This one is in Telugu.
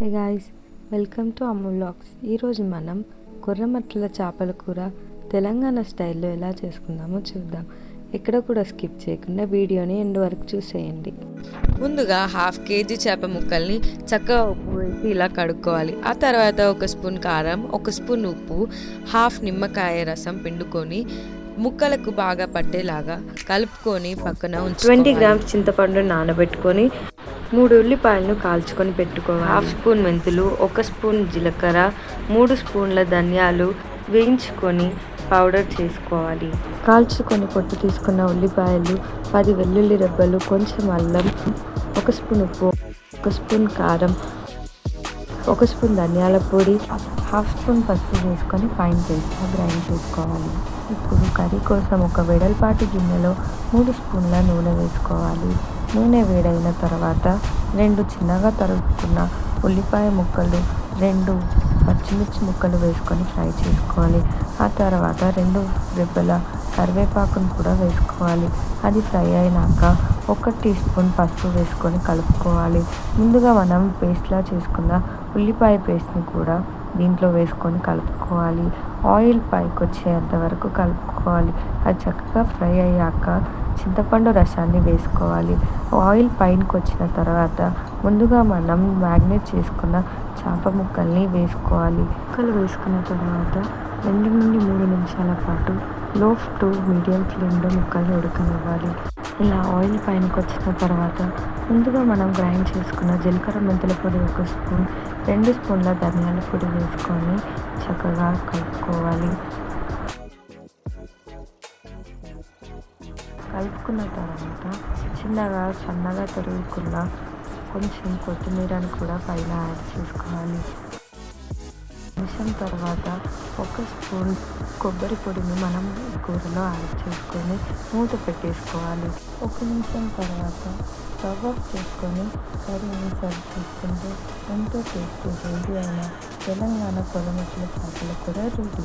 Hey guys welcome to Ammu vlogs ఈరోజు మనం కొర్రమట్ల చేపల కూర తెలంగాణ స్టైల్లో ఎలా చేసుకుందామో చూద్దాం. ఎక్కడ కూడా స్కిప్ చేయకుండా వీడియోని ఎండ్ వరకు చూసేయండి. ముందుగా హాఫ్ కేజీ చేప ముక్కల్ని చక్కగా ఉప్పు వేసి ఇలా కడుక్కోవాలి. ఆ తర్వాత ఒక స్పూన్ కారం ఒక స్పూన్ ఉప్పు హాఫ్ నిమ్మకాయ రసం పిండుకొని ముక్కలకు బాగా పట్టేలాగా కలుపుకొని పక్కన ఉంచుకోవాలి. ట్వంటీ గ్రామ్స్ చింతపండు నానబెట్టుకొని మూడు ఉల్లిపాయలను కాల్చుకొని పెట్టుకోవాలి. హాఫ్ స్పూన్ మెంతులు ఒక స్పూన్ జీలకర్ర మూడు స్పూన్ల ధనియాలు వేయించుకొని పౌడర్ చేసుకోవాలి. కాల్చుకొని పొట్టు తీసుకున్న ఉల్లిపాయలు పది వెల్లుల్లి రెబ్బలు కొంచెం అల్లం ఒక స్పూన్ ఉప్పు ఒక స్పూన్ కారం ఒక స్పూన్ ధనియాల పొడి హాఫ్ స్పూన్ పసుపు వేసుకొని ఫైన్ పేస్ట్గా గ్రైండ్ చేసుకోవాలి. ఇప్పుడు కర్రీ కోసం ఒక వెడల్పాటి గిన్నెలో మూడు స్పూన్ల నూనె వేసుకోవాలి. నూనె వేడైన తర్వాత రెండు చిన్నగా తరుగుకున్న ఉల్లిపాయ ముక్కలు రెండు పచ్చిమిర్చి ముక్కలు వేసుకొని ఫ్రై చేసుకోవాలి. ఆ తర్వాత రెండు రెబ్బల కరివేపాకును కూడా వేసుకోవాలి. అది ఫ్రై అయినాక ఒక టీ స్పూన్ పసుపు వేసుకొని కలుపుకోవాలి. ముందుగా మనం పేస్ట్లా చేసుకున్న ఉల్లిపాయ పేస్ట్ని కూడా దీంట్లో వేసుకొని కలుపుకోవాలి. ఆయిల్ పైకి వచ్చేంత వరకు కలుపుకోవాలి. అది చక్కగా ఫ్రై అయ్యాక చింతపండు రసాన్ని వేసుకోవాలి. ఆయిల్ పైనకి వచ్చిన తర్వాత ముందుగా మనం మ్యాగ్నేట్ చేసుకున్న చేప ముక్కల్ని వేసుకోవాలి. ముక్కలు వేసుకున్న తర్వాత రెండు నుండి మూడు నిమిషాల పాటు లో టు మీడియం ఫ్లేమ్లో ముక్కల్ని ఉడకనివ్వాలి. ఇలా ఆయిల్ పైనకి వచ్చిన తర్వాత ముందుగా మనం గ్రైండ్ చేసుకున్న జీలకర్ర మెంతుల పొడి ఒక స్పూన్ రెండు స్పూన్ల ధనియాల పొడి వేసుకొని చక్కగా కలుపుకోవాలి. కలుపుకున్న తర్వాత చిన్నగా సన్నగా తరుగుకున్న కొంచెం కొత్తిమీరని కూడా పైన యాడ్ చేసుకోవాలి. నిమిషం తర్వాత ఒక స్పూన్ కొబ్బరి పొడిని మనం కూరలో యాడ్ చేసుకొని మూత పెట్టేసుకోవాలి. ఒక నిమిషం తర్వాత స్టవ్ ఆఫ్ చేసుకొని కర్రీని సర్వ్ చేసుకుంటే ఎంతో టేస్టీ హెల్తీ అయిన తెలంగాణ పొలమట్ల చేపల కూడా రెడీ.